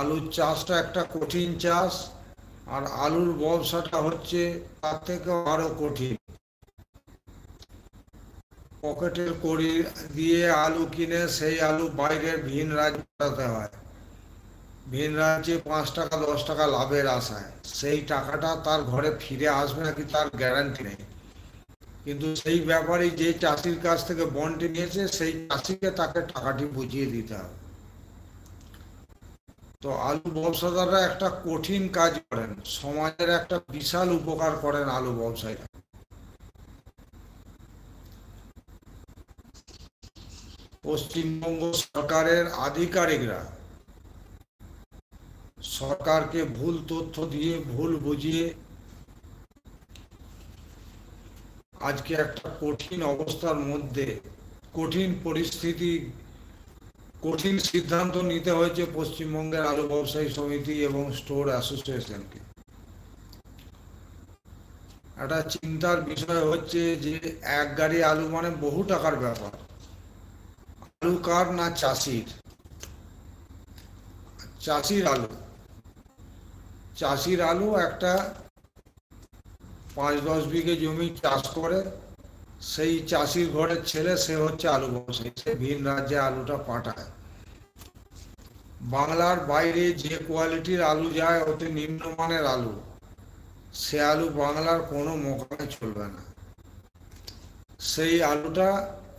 আলুর চাষটা একটা কঠিন চাষ, আর আলুর ব্যবসাটা হচ্ছে তার থেকে আরও কঠিন। পকেটের কড়ি দিয়ে আলু কিনে সেই আলু বাইরের ভিন রাজ্যে পাঠাতে হয়। ভিন রাজ্যে পাঁচ টাকা, দশ টাকা লাভের আশায়। সেই টাকাটা তার ঘরে ফিরে আসবে নাকি তার গ্যারান্টি নেই। কিন্তু সেই ব্যাপারে যে চাষির কাছ থেকে বন্ডটি নিয়েছে, সেই চাষিকে তাকে টাকাটি বুঝিয়ে দিতে হবে। তো আলু ব্যবসাদাররা একটা কঠিন কাজ করেন। সমাজের একটা বিশাল উপকার করেন আলু ব্যবসায়ীরা। পশ্চিমবঙ্গ সরকারের আধিকারিকরা সরকারকে ভুল তথ্য দিয়ে ভুল বুঝিয়ে আজকে একটা কঠিন অবস্থার মধ্যে কঠিন পরিস্থিতি কঠিন সিদ্ধান্ত নিতে হয়েছে পশ্চিমবঙ্গের আলু ব্যবসায়ী সমিতি এবং স্টোর অ্যাসোসিয়েশনকে। একটা চিন্তার বিষয় হচ্ছে যে এক গাড়ি আলু মানে বহু টাকার ব্যাপার। আলু কার না চাষির? চাষির আলু। চাষির আলু একটা পাঁচ দশ বিঘে জমি চাষ করে সেই চাষির ঘরের ছেলে, সে হচ্ছে আলু ব্যবসায়ী সে ভিন রাজ্যে আলুটা পাঠায়। বাংলার বাইরে যে কোয়ালিটির আলু যায়, অতি নিম্নমানের আলু। সে আলু বাংলার কোনো মোকামে চলবে না। সেই আলুটা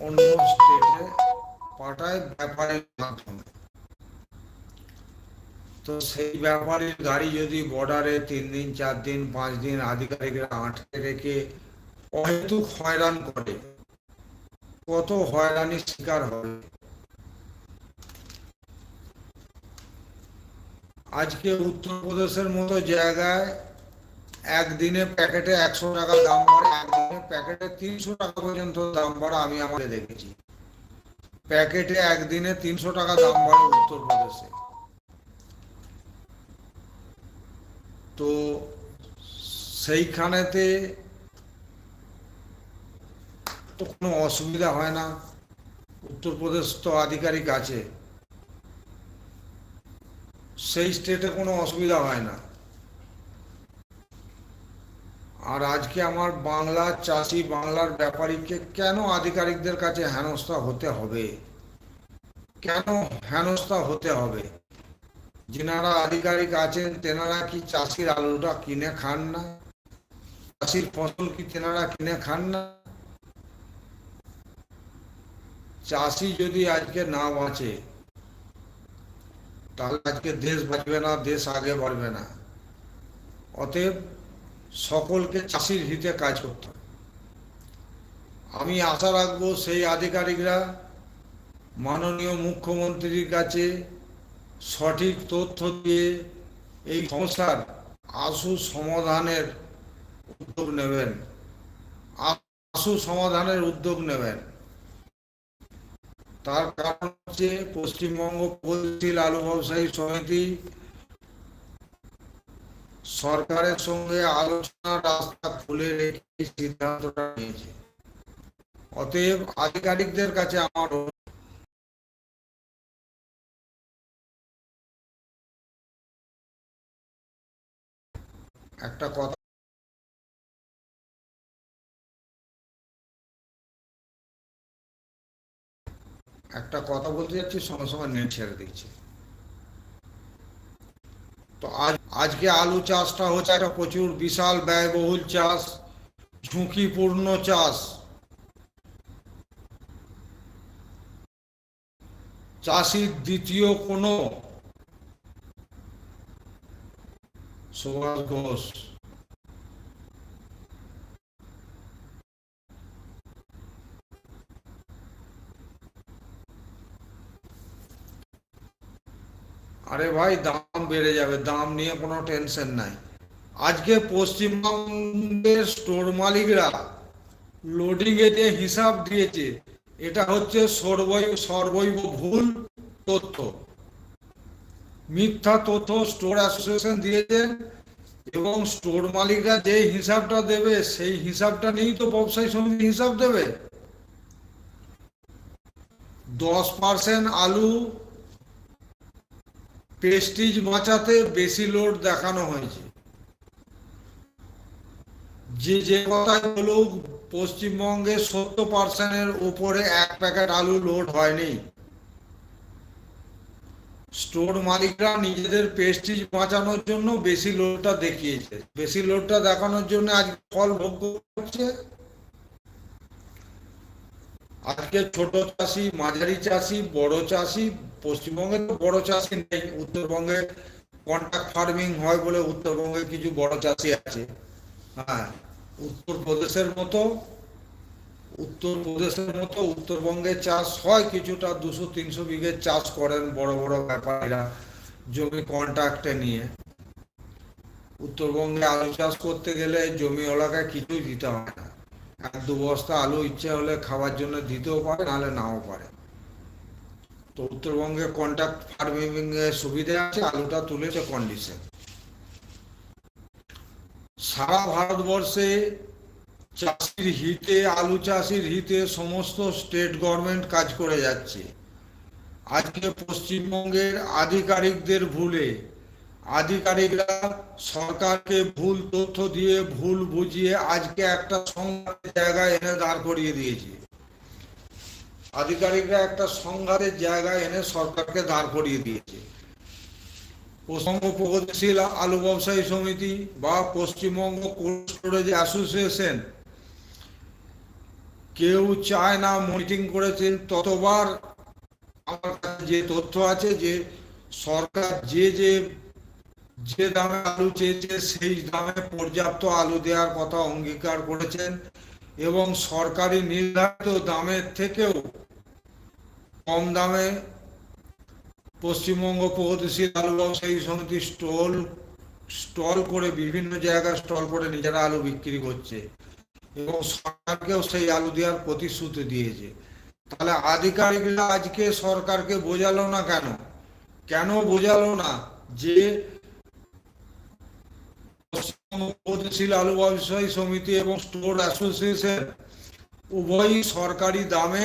অন্য স্টেটে পাঠায় ব্যাপারের মাধ্যমে। তো সেই ব্যাপারে গাড়ি যদি বর্ডারে তিন দিন, চার দিন, পাঁচ দিন আধিকারিকরা আটকে রেখে অহেতুক হয়রান করে। কত হয়রানির শিকার হবে। আজকে উত্তরপ্রদেশের মতো জায়গায় একদিনে প্যাকেটে একশো টাকা দাম বাড়ে, একদিনে প্যাকেটে তিনশো টাকা পর্যন্ত দাম বাড়া আমি আমাকে দেখেছি। প্যাকেটে একদিনে তিনশো টাকা দাম বাড়ে উত্তরপ্রদেশে। তো সেইখানেতে তো কোনো অসুবিধা হয় না। উত্তরপ্রদেশ তো আধিকারিক আছে। সেই স্টেটে কোনো অসুবিধা হয় না। আর আজকে আমার বাংলার চাষি বাংলার ব্যাপারীকে কেন আধিকারিকদের কাছে হেনস্থা হতে হবে? কেন হেনস্থা হতে হবে? যেনারা আধিকারিক আছেন, তেনারা কি চাষির আলুটা কিনে খান না? চাষির ফসল কি তেনারা কিনে খান না? চাষি যদি আজকে না বাঁচে, তাহলে আজকে দেশ বাঁচবে না, দেশ আগে বাড়বে না। অতএব সকলকে চাষির হিতে কাজ করতে আমি আশা রাখব সেই আধিকারিকরা মাননীয় মুখ্যমন্ত্রীর কাছে সঠিক তথ্য দিয়ে এই সমস্যার আশু সমাধানের উদ্যোগ নেবেন। আশু সমাধানের উদ্যোগ নেবেন। তার কারণ হচ্ছে পশ্চিমবঙ্গ প্রগতিশীল আলু ব্যবসায়ী সমিতি সরকারের সঙ্গে আলোচনার রাস্তা খুলে রেখে সিদ্ধান্তটা নিয়েছে। অতএব আধিকারিকদের কাছে আমার একটা কথা একটা কথা বলতে যাচ্ছি, সঙ্গে সঙ্গে নেট ছেড়ে দিচ্ছি। তো আজ, আজকে আলু চাষটা হচ্ছে একটা প্রচুর বিশাল ব্যয়বহুল চাষ, ঝুঁকিপূর্ণ চাষ। চাষির দ্বিতীয় কোনো সুভাষ ঘোষ। আরে ভাই, দাম বেড়ে যাবে, দাম নিয়ে কোনো টেনশন নাই। আজকে পশ্চিমবঙ্গের স্টোর মালিকরা লোডিং এ যে হিসাব দিয়েছে, এটা হচ্ছে সর্বৈ, সর্বৈব ভুল তথ্য। মিথ্যা তথ্য স্টোর অ্যাসোসিয়েশন দিয়েছেন এবং স্টোর মালিকরা যে হিসাবটা দেবে, সেই হিসাবটা নিয়েই তো ব্যবসায়ী সমিতি হিসাব দেবে। দশ পার্সেন্ট আলু প্রেস্টিজ বাঁচাতে বেশি লোড দেখানো হয়েছে। যে যে কথাই বলুক, পশ্চিমবঙ্গে সত্তর পার্সেন্টের উপরে এক প্যাকেট আলু লোড হয়নি। স্টোর মালিকরা নিজেদের পেস্টিজ বাঁচানোর জন্য বেশি লোডটা দেখিয়েছে। বেশি লোডটা দেখানোর জন্য আজ ফল ভোগ করছে। আজকে ছোট চাষি, মাঝারি চাষি, বড় চাষি পশ্চিমবঙ্গে তো বড় চাষি নেই, উত্তরবঙ্গে কন্ট্রাক্ট ফার্মিং হয় বলে উত্তরবঙ্গে কিছু বড় চাষি আছে। হ্যাঁ উত্তরপ্রদেশের মতো উত্তরপ্রদেশের মতো উত্তরবঙ্গে চাষ হয়, কিছুটা দুশো, তিনশো বিঘে চাষ করেন বড় বড় ব্যাপারীরা জমি কন্ট্রাক্টে নিয়ে। উত্তরবঙ্গে আলু চাষ করতে গেলে জমি এলাকায় কিছুই দিতে হয় না। এক দু বস্তা আলু ইচ্ছে হলে খাওয়ার জন্য দিতেও পারে, নাহলে নাও পারে। তো উত্তরবঙ্গে কন্ট্রাক্ট ফার্মিং এর সুবিধা আছে, আলুটা তুলেছে কন্ডিশন সারা ভারতবর্ষে চাষির হিতে, আলু চাষির হিতে সমস্ত স্টেট গভর্নমেন্ট কাজ করে যাচ্ছে। আজকে পশ্চিমবঙ্গের আধিকারিকদের ভুলে, আধিকারিকরা সরকারকে ভুল তথ্য দিয়ে ভুল বুঝিয়ে আজকে একটা সংঘাতের জায়গায় এনে দাঁড় করিয়ে দিয়েছে। আধিকারিকরা একটা সংঘাতের জায়গায় এনে সরকারকে দাঁড় করিয়ে দিয়েছে। পশ্চিমবঙ্গ প্রগতিশীল আলু ব্যবসায়ী সমিতি বা পশ্চিমবঙ্গ কোল্ড স্টোরেজ অ্যাসোসিয়েশন। কেউ চায় না মিটিং করেছেন, ততবার আমার কাছে যে তথ্য আছে যে সরকার যে যে যে দামে আলু চেয়েছে, সেই দামে পর্যাপ্ত আলু দেওয়ার কথা অঙ্গীকার করেছেন এবং সরকারি নির্ধারিত দামের থেকেও কম দামে পশ্চিমবঙ্গ প্রগতিশীল আলু ব্যবসায়ী সমিতি স্টল স্টল করে বিভিন্ন জায়গায় স্টল করে নিজেরা আলু বিক্রি করছে। এবং সরকারকেও সেই আলু দেওয়ার প্রতিশ্রুতি দিয়েছে। তাহলে আধিকারিকরা আজকে সরকারকে বোঝালো না কেন? কেন বোঝালো না যে পশ্চিমবঙ্গ আলু ব্যবসায়ী সমিতি এবং স্টোর অ্যাসোসিয়েশন উভয়ই সরকারি দামে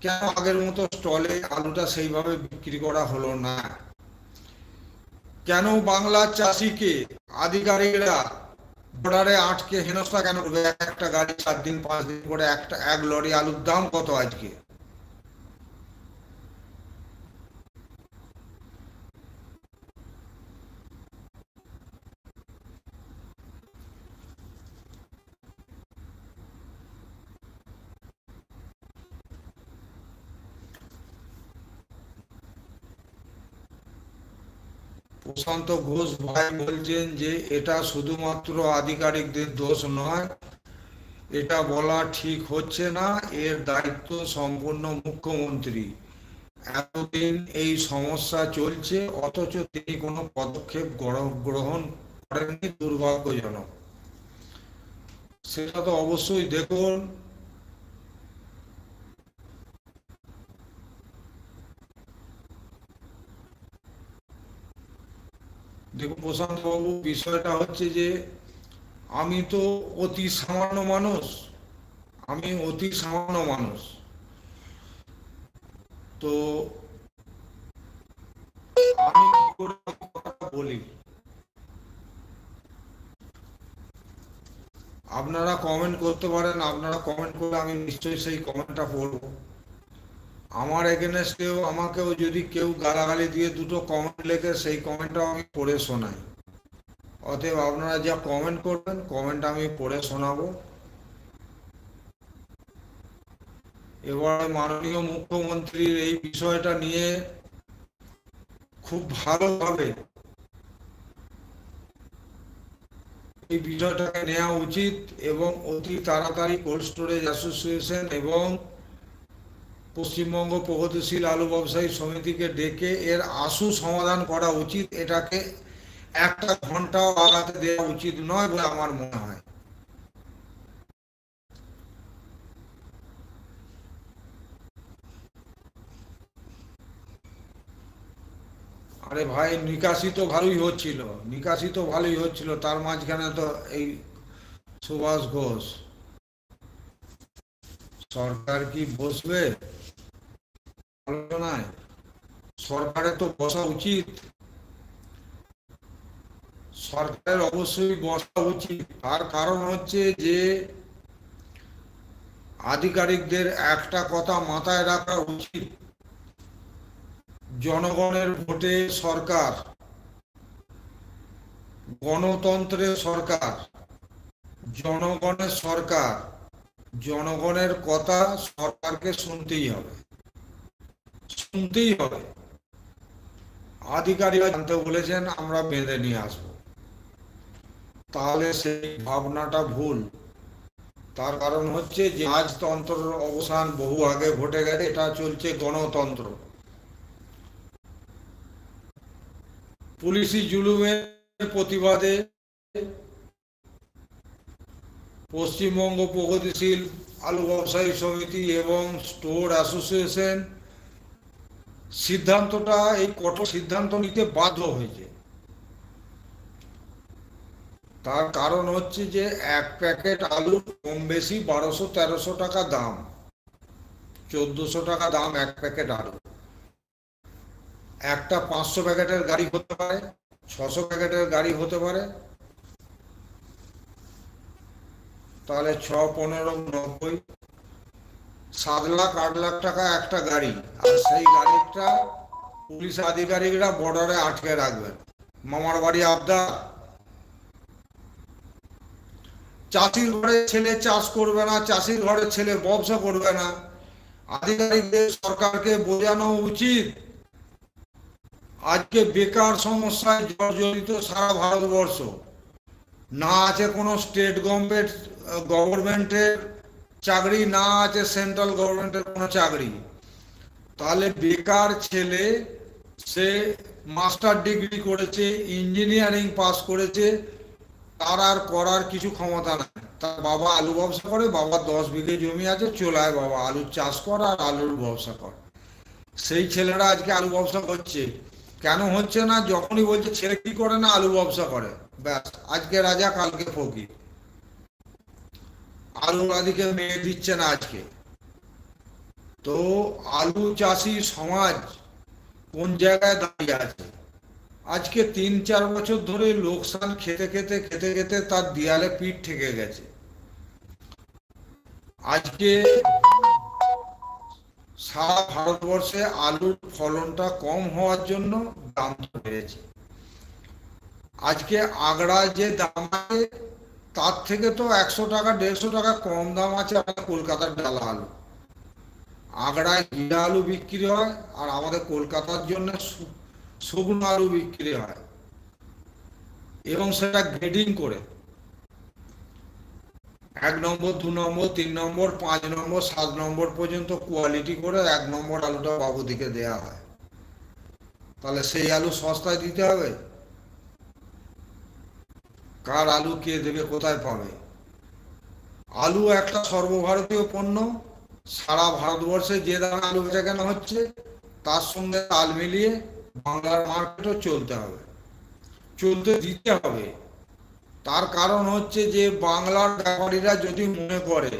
কেন আগের মতো স্টলে আলুটা সেইভাবে বিক্রি করা হলো না? কেন বাংলা চাষিকে, আধিকারিকরা বর্ডারে আটকে হেনস্থা কেন করবে? একটা গাড়ি চার দিন, পাঁচ দিন করে একটা, এক লরি আলুর দাম কত আজকে? প্রশান্ত ঘোষ ভাই বলছেন যে এটা শুধুমাত্র আধিকারিকদের দোষ নয়, এটা বলা ঠিক হচ্ছে না, এর দায়িত্ব সম্পূর্ণ মুখ্যমন্ত্রী। এতদিন এই সমস্যা চলছে, অথচ তিনি কোনো পদক্ষেপ গ্রহণ করেননি দুর্ভাগ্যজনক। সেটা তো অবশ্যই দেখুন দেখুন প্রশান্ত বাবু বিষয়টা হচ্ছে যে আমি তো অতি সামান্য মানুষ। আমি অতি সামান্য মানুষ। তো আমি বলি? আপনারা কমেন্ট করতে পারেন, আপনারা কমেন্ট করলে আমি নিশ্চয়ই সেই কমেন্টটা পড়ব। আমার এগেনস্টেও আমাকেও যদি কেউ গালাগালি দিয়ে দুটো কমেন্ট লেখে, সেই কমেন্টটাও আমি পড়ে শোনাই। অতএব আপনারা যা কমেন্ট করবেন কমেন্ট আমি পড়ে শোনাবো। এবারে মাননীয় মুখ্যমন্ত্রীর এই বিষয়টা নিয়ে খুব ভালোভাবে এই বিষয়টাকে নেওয়া উচিত এবং অতি তাড়াতাড়ি কোল্ড স্টোরেজ অ্যাসোসিয়েশন এবং পশ্চিমবঙ্গ প্রগতিশীল আলু ব্যবসায়ী সমিতিকে ডেকে এর আশু সমাধান করা উচিত। এটাকে একটা ঘন্টাও আগাতে দেওয়া উচিত নয় বলে আমার মনে হয়। আরে ভাই, নিকাশি তো ভালোই হচ্ছিল। নিকাশি তো ভালোই হচ্ছিল। তার মাঝখানে তো এই সুভাষ ঘোষ। সরকার কি বসবে? সরকারের তো বসা উচিত। সরকারের অবশ্যই বসা উচিত। তার কারণ হচ্ছে যে, আধিকারিকদের একটা কথা মাথায় রাখা উচিত। জনগণের ভোটে সরকার গণতন্ত্রের সরকার জনগণের সরকার, জনগণের কথা সরকারকে শুনতেই হবে। শুনতেই হবে। আধিকারিকরা জানতে বলেছেন, আমরা বেঁধে নিয়ে আসব। তাহলে সেই ভাবনাটা ভুল। তার কারণ হচ্ছে যে, রাজতন্ত্রের অবসান বহু আগে ঘটে গেছে, এটা চলছে গণতন্ত্র। পুলিশি জুলুমের প্রতিবাদে পশ্চিমবঙ্গ প্রগতিশীল আলু ব্যবসায়ী সমিতি এবং স্টোর অ্যাসোসিয়েশন সিদ্ধান্তটা, এই কঠোর সিদ্ধান্ত নিতে বাধ্য হয়েছে। তার কারণ হচ্ছে যে, এক প্যাকেট আলু কম বেশি বারোশো, তেরোশো টাকা দাম। চোদ্দশো টাকা দাম এক প্যাকেট আলু। একটা পাঁচশো প্যাকেটের গাড়ি হতে পারে, ছশো প্যাকেটের গাড়ি হতে পারে। তাহলে ছ, পনেরো, নব্বই সাত লাখ, আট লাখ টাকা একটা গাড়ি। আর সেই গাড়িটা পুলিশ আধিকারিকরা বর্ডারে আটকে রাখবেন। মামার বাড়ি আবদা। চাষির ঘরের ছেলে চাষ করবে না, চাষির ঘরের ছেলে ব্যবসা করবে না। আধিকারিকদের সরকারকে বোঝানো উচিত। আজকে বেকার সমস্যায় জর্জরিত সারা ভারতবর্ষ। না আছে কোনো স্টেট গভর্নমেন্ট গভর্নমেন্টের চাকরি না আছে সেন্ট্রাল গভর্নমেন্টের কোনো চাকরি। তাহলে বেকার ছেলে, সে মাস্টার ডিগ্রি করেছে ইঞ্জিনিয়ারিং পাস করেছে, তার আর করার কিছু ক্ষমতা নাই। তার বাবা আলু ব্যবসা করে বাবার দশ বিঘে জমি আছে, চলায় বাবা আলুর চাষ কর আর আলুর ব্যবসা কর। সেই ছেলেরা আজকে আলু ব্যবসা করছে। কেন হচ্ছে না? যখনই বলছে, ছেলে কি করে না আলু ব্যবসা করে? ব্যাস, আজকে রাজা, কালকে ফকির। আলু আদিকে মেয়ে দিচ্ছে না আজকে। তো আলু চাষি সমাজ কোন জায়গায় দাঁড়িয়ে আছে? আজকে তিন চার বছর ধরে লোকসান খেতে খেতে খেতে খেতে তার দেয়ালে পিঠ ঠেকে গেছে। আজকে সারা ভারতবর্ষে আলুর ফলনটা কম হওয়ার জন্য দাম বেড়েছে। আজকে আগ্রায় যে দাম আছে তার থেকে তো একশো টাকা, দেড়শো টাকা কম দাম আছে আমাদের কলকাতার ডালা আলু। আগ্রায় গিরা আলু বিক্রি হয় আর আমাদের কলকাতার জন্য শুকনো আলু বিক্রি হয়। এবং সেটা গ্রেডিং করে। এক নম্বর, দু নম্বর, তিন নম্বর, পাঁচ নম্বর, সাত নম্বর পর্যন্ত কোয়ালিটি করে এক নম্বর আলুটা বাবুদিকে দেয়া হয়। তাহলে সেই আলু সস্তায় দিতে হবে? কার আলু কে দেবে, কোথায় পাবে? আলু একটা সর্বভারতীয় পণ্য। সারা ভারতবর্ষে যে দামে আলু বেচা কেনা হচ্ছে, তার সঙ্গে তাল মিলিয়ে বাংলার মার্কেটও চলতে হবে। চলতে দিতে হবে। তার কারণ হচ্ছে যে, বাংলার ব্যাপারীরা যদি মনে করে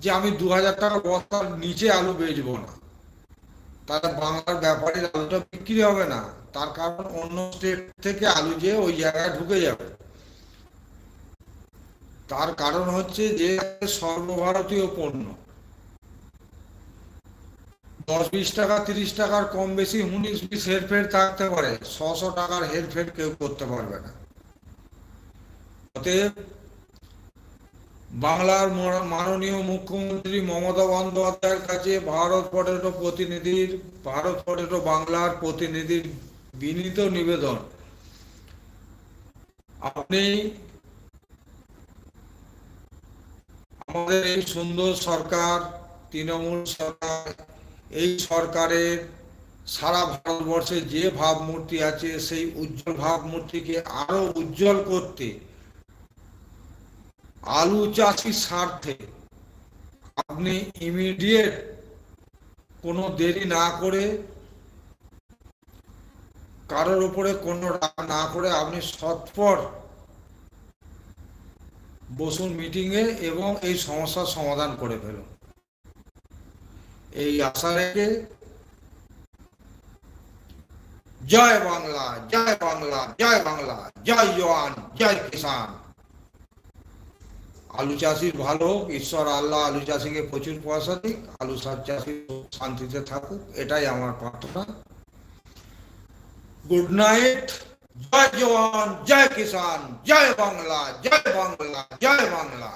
যে, আমি দু হাজার টাকা বস্তার নিচে আলু বেচবো না, তাহলে বাংলার ব্যাপারীর আলুটা বিক্রি হবে না। তার কারণ অন্য স্টেট থেকে আলু যে ওই জায়গায় ঢুকে যাবে। তার কারণ হচ্ছে যে সর্বভারতীয় পণ্য। দশ বিশ টাকা, তিরিশ টাকার কম বেশি, উনিশ বিশ হেরফের থাকতে পারে। ছশো টাকার হেরফের কেউ করতে পারবে না। অতএব বাংলার মাননীয় মুখ্যমন্ত্রী মমতা বন্দ্যোপাধ্যায়ের কাছে ভারত পটেটো প্রতিনিধির, ভারত পটেটো বাংলার প্রতিনিধির বিনীত নিবেদন। আপনি আমাদের এই সুন্দর সরকার, তৃণমূল সরকার, এই সরকারের সারা ভারতবর্ষে যে ভাবমূর্তি আছে, সেই উজ্জ্বল ভাবমূর্তিকে আরও উজ্জ্বল করতে, আলু চাষির স্বার্থে আপনি ইমিডিয়েট কোনো দেরি না করে, কারোর উপরে কোনো রাগ না করে আপনি সৎপর বসুন মিটিংয়ে এবং এই সমস্যার সমাধান করে ফেলুন এই আশা রেখে জয় বাংলা জয় বাংলা জয় বাংলা, জয় জওয়ান, জয় কিষান আলু চাষির ভালো হোক, ঈশ্বর, আল্লাহ আলু চাষিকে প্রচুর পয়সা দিক, আলু চাষ চাষি শান্তিতে থাকুক, এটাই আমার প্রার্থনা। গুড নাইট জয় জওয়ান জয় কিষান জয় বাংলা জয় বাংলা জয় বাংলা।